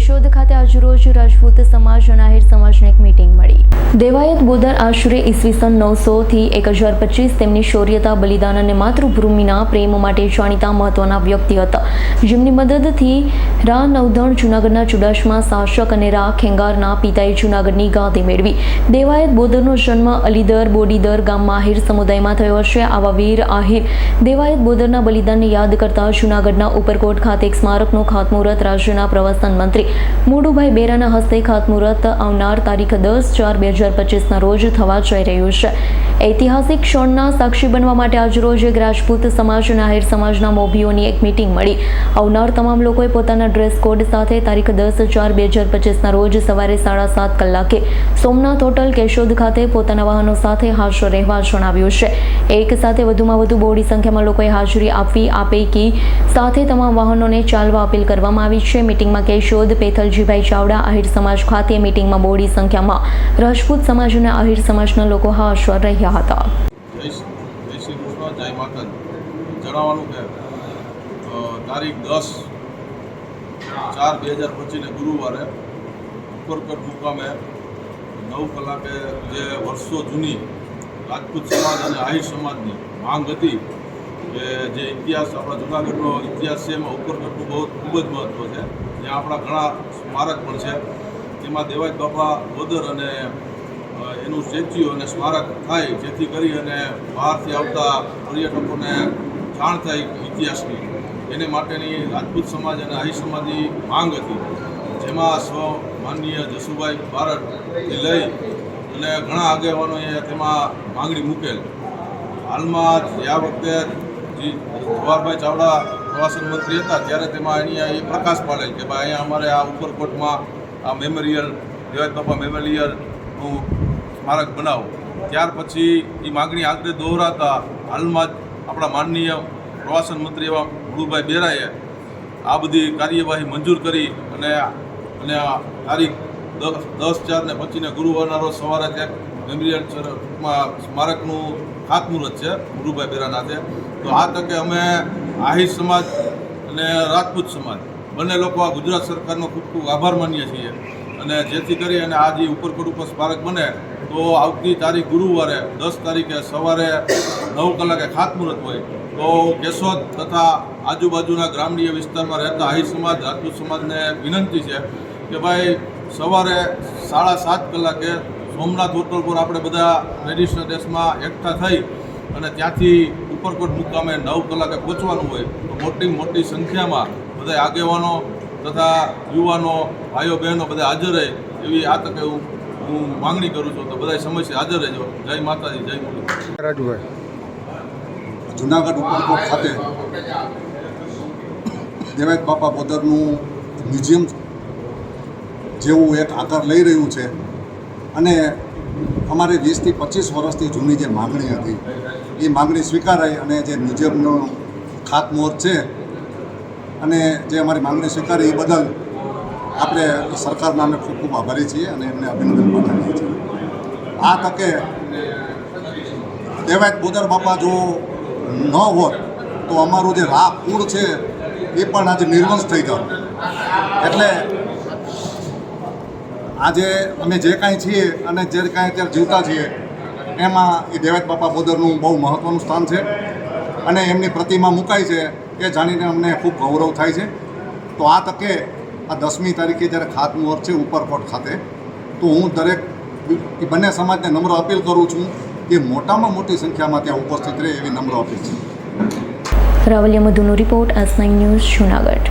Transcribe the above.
કેશોદ ખાતે આજરોજ રાજપૂત સમાજ અને આહિર સમાજની એક મીટિંગ મળી. દેવાયત બોદર આશરે ઈસવીસન નવસોથી એક હજાર પચીસ તેમની શૌર્યતા, બલિદાન અને માતૃભૂમિના પ્રેમ માટે જાણીતા મહત્વના વ્યક્તિ હતા. જેમની મદદથી રા નવધણ જૂનાગઢના ચુડાસમા શાસક અને રા ખેંગારના પિતાએ જૂનાગઢની ગાદી મેળવી. દેવાયત બોદરનો જન્મ અલીદર બોડીદર ગામમાં આહિર સમુદાયમાં થયો હશે. આવા વીર આહિર દેવાયત બોદરના બલિદાનને યાદ કરતા જૂનાગઢના ઉપરકોટ ખાતે એક સ્મારકનું ખાતમુહૂર્ત રાજ્યના પ્રવાસન મંત્રી મોડુભાઈ બેરાના હસ્તે ખાતમુહૂર્ત આવનાર તારીખ દસ ચાર બે હજાર પચીસના રોજ થવા જઈ રહ્યું છે. ઐતિહાસિક ક્ષણના સાક્ષી બનવા માટે આજરોજ એક રાજપૂત સમાજ અને આહિર સમાજના મોભીઓની એક મિટિંગ મળી. આવનાર તમામ લોકોએ પોતાના ડ્રેસ કોડ સાથે તારીખ દસ ચાર બે હજાર પચીસના રોજ સવારે સાડા સાત કલાકે સોમનાથ હોટલ કેશોદ ખાતે પોતાના વાહનો સાથે હાજર રહેવા જણાવ્યું છે. એક સાથે વધુમાં વધુ બહોળી સંખ્યામાં લોકોએ હાજરી આપવી આ પૈકી સાથે તમામ વાહનોને ચાલવા અપીલ કરવામાં આવી છે. મિટિંગમાં કેશોદ પેથલજીભાઈ ચાવડા આહિર સમાજ ખાતે મીટિંગમાં બોડી સંખ્યામાં રાજપૂત સમાજ અને આહિર સમાજના લોકો હાશ્વર રહ્યા હતા. ચાર બે હજાર પચીસને ગુરુવારે ઉપરકટ મુકામે નવ કલાકે જે વર્ષો જૂની રાજપૂત સમાજ અને આહિર સમાજની માંગ હતી જે ઇતિહાસ, આપણા જૂનાગઢનો ઇતિહાસ છે, એમાં ઉપરકટનું બહુ, ખૂબ જ મહત્ત્વ છે. જ્યાં આપણા ઘણા સ્મારક પણ છે. તેમાં દેવાય બાપા ગોદર અને એનું સ્ટેચ્યુ અને સ્મારક થાય, જેથી કરી અને બહારથી આવતા પર્યટકોને જાણ થાય ઇતિહાસની. એને માટેની રાજપૂત સમાજ અને આહી સમાજની માંગ હતી. જેમાં સ્વ માનનીય જસુભાઈ બારડથી લઈ અને ઘણા આગેવાનોએ તેમાં માંગણી મૂકેલ. હાલમાં આ વખતે જે જવાહરભાઈ ચાવડા પ્રવાસન મંત્રી હતા, ત્યારે તેમાં અહીંયા એ પ્રકાશ પાડેલ કે ભાઈ અહીંયા અમારે આ ઉપરકોટમાં આ મેમોરિયલ દેવાજ બાપા મેમોરિયલનું સ્મારક બનાવો. ત્યાર પછી એ માગણી આગળ દોહરાતા હાલમાં જ આપણા માનનીય પ્રવાસન મંત્રી એવા ગુરુભાઈ બેરાએ આ બધી કાર્યવાહી મંજૂર કરી અને અને તારીખ દસ ચાર ને પચીસને ગુરુવારના રોજ સવારે ત્યાં મેમોરિયલ સ્મારકનું ખાતમુહૂર્ત છે, ગુરુભાઈ બેરાના તો આ તકે અમે આહિર સમાજ અને રાજપૂત સમાજ, બંને લોકો આ ગુજરાત સરકારનો ખૂબ ખૂબ આભાર માનીએ છીએ. અને જેથી કરી અને આ જે ઉપરકોટ ઉપર સ્મારક બને, તો આવતી તારીખ ગુરુવારે, દસ તારીખે સવારે નવ કલાકે ખાતમુહૂર્ત હોય. તો કેશોદ તથા આજુબાજુના ગ્રામ્ય વિસ્તારમાં રહેતા આહિર સમાજ, રાજપૂત સમાજને વિનંતી છે કે ભાઈ સવારે સાડા સાત કલાકે સોમનાથ હોટલ પર આપણે બધા ટ્રેડિશનલ ડ્રેસમાં એકઠા થઈ અને ત્યાંથી ઉપરકોટ મુકામે નવ કલાકે પહોંચવાનું હોય તો મોટી મોટી સંખ્યામાં બધા આગેવાનો તથા યુવાનો, ભાઈઓ બહેનો બધા હાજર રહે એવી આ તકે હું હું માંગણી કરું છું તો બધા સમયસર હાજર રહેજો. જય માતાજી, જય મુરલી. જુનાગઢ ઉપરકોટ ખાતે દેવાયત બાપા બોદરનું મ્યુઝિયમ જેવું એક આકાર લઈ રહ્યું છે. અને અમારે વીસથી પચીસ વર્ષથી જૂની જે માગણી હતી, એ માગણી સ્વીકારાઈ અને જે મ્યુઝિયમનો ખાતમુહૂર્ત છે અને જે અમારી માગણી સ્વીકારી એ બદલ આપણે સરકારના અમે ખૂબ ખૂબ આભારી છીએ અને એમને અભિનંદન પાઠવીએ છીએ. આ તકે કહેવાય બોદર બાપા જો ન હોત, તો અમારું જે રાહ કુળ છે એ પણ આજે નિર્વંશ થઈ ગયો. એટલે આજે અમે જે કાંઈ છીએ અને જે કાંઈ અત્યારે જીવતા છીએ, એમાં એ દેવાયત બાપા બોદરનું બહુ મહત્ત્વનું સ્થાન છે. અને એમની પ્રતિમા મુકાઈ છે એ જાણીને અમને ખૂબ ગૌરવ થાય છે. તો આ તકે આ દસમી તારીખે જ્યારે ખાતમુહૂર્ત છે ઉપરકોટ ખાતે, તો હું દરેક બંને સમાજને નમ્ર અપીલ કરું છું કે મોટામાં મોટી સંખ્યામાં ત્યાં ઉપસ્થિત રહે એવી નમ્ર અપીલ છે. રાવલિયા મધુનો રિપોર્ટ નાઇન ન્યૂઝ જુનાગઢ.